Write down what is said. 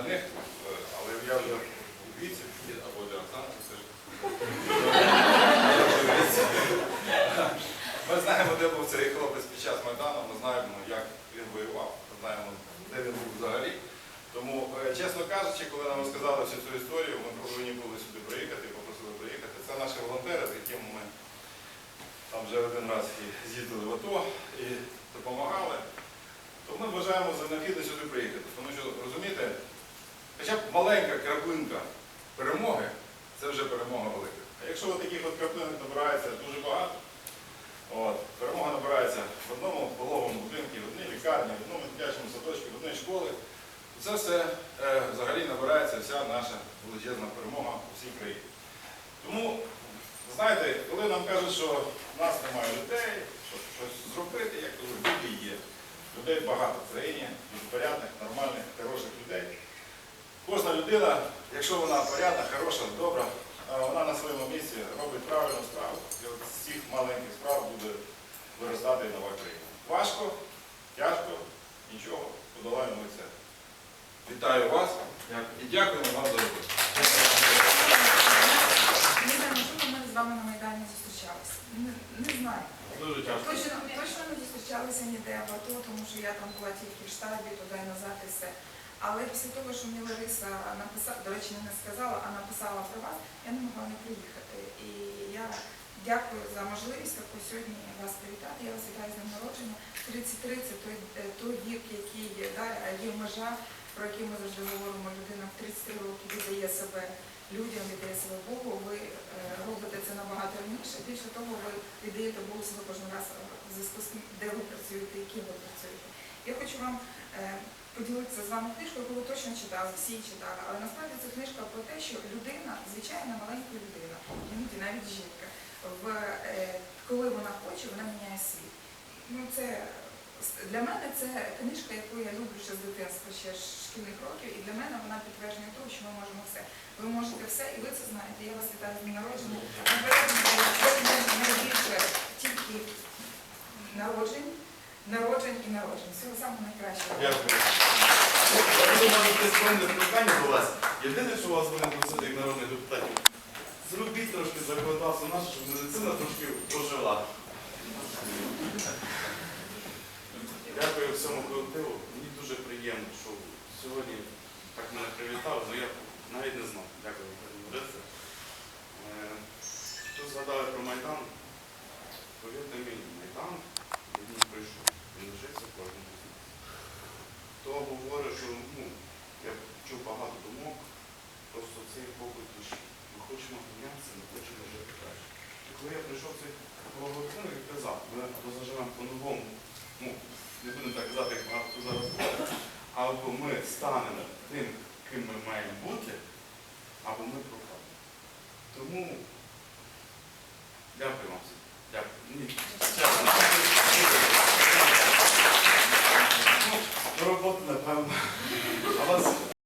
для них, е, але я вже у віці, або для Оксани, це ж. Ми знаємо, де був цей хлопець під час Майдану, ми знаємо, як він воював, ми знаємо, де він був взагалі. Тому, е, чесно кажучи, коли нам розказали всю цю історію, ми повинні були сюди приїхати, попросили приїхати. Це наші волонтери, з якими ми там вже один раз і з'їздили в АТО і допомагали. То ми вважаємо за необхідне сюди приїхати. Тому що, розумієте, хоча б маленька краплинка перемоги це вже перемога велика. А якщо от таких от краплинок набирається дуже багато, от, перемога набирається в одному пологовому будинку, в одній лікарні, в одному дитячому садочку, в одній школі, то це все е, взагалі набирається вся наша величезна перемога у всій країні. Тому, знаєте, коли нам кажуть, що в нас немає людей, що щось зробити, як то люди є. Людей багато в країні, людина, якщо вона порядна, хороша, добра, вона на своєму місці робить правильну справу. І от з цих маленьких справ буде виростати нова країна. Важко, тяжко, нічого, подолаємо ми це. Вітаю вас і дякуємо вам за роботу. Не знаю, можливо, ми з вами на Майдані зустрічалися. Не, не знаю. Дуже часто. Точно, точно не зустрічалися ніде в АТО, тому що я там була тільки в штабі, туди і назад і все. Але після того, що мені Лариса написала, до речі, не сказала, а написала про вас, я не могла не приїхати. І я дякую за можливість таку сьогодні вас привітати. Я вас вітаю з днем народження. 33 це той, е, той вік, який да, є межа, про який ми завжди говоримо. Людина в 33 роки віддає себе людям, віддає себе Богу. Ви е, робите це набагато раніше. Більше того, ви віддаєте Богу себе кожен раз е, в зв'язку з тим, де ви працюєте і ким ви працюєте. Я хочу вам е, поділитися з вами книжкою, яку ви точно читали, всі читали. Але насправді це книжка про те, що людина, звичайна маленька людина, іноді навіть жінка, в, е, коли вона хоче, вона міняє світ. Ну, це, для мене це книжка, яку я люблю ще з дитинства, ще з шкільних років, і для мене вона підтвердження того, що ми можемо все. Ви можете все, і ви це знаєте. Я вас вітаю з народження. Наперед, найбільше тільки народжень, народжень і народжень. Всього самого найкращого. Дякую. Я буду мати скромне прохання до вас. Єдине, що у вас будемо просити як народних депутатів, зробіть трошки законодавство наше, щоб медицина трошки ожила. Дякую всьому колективу. Мені дуже приємно, що сьогодні так мене привітали, але я навіть не знав. Дякую, пані Лариса. Е, Тут згадали про Майдан. Повірте мені, Майдан він прийшов. Лишився кожному з нас. То говорить, що ну, я чув багато думок, просто цей побут душі. Ми хочемо мінятися, ми хочемо жити краще. І коли я прийшов цей благодатник і казав, ми або заживемо по-новому, ну, не будемо так казати, як багато зараз говорить, або ми станемо тим, ким ми маємо бути, або ми пропадемо. Тому дякую вам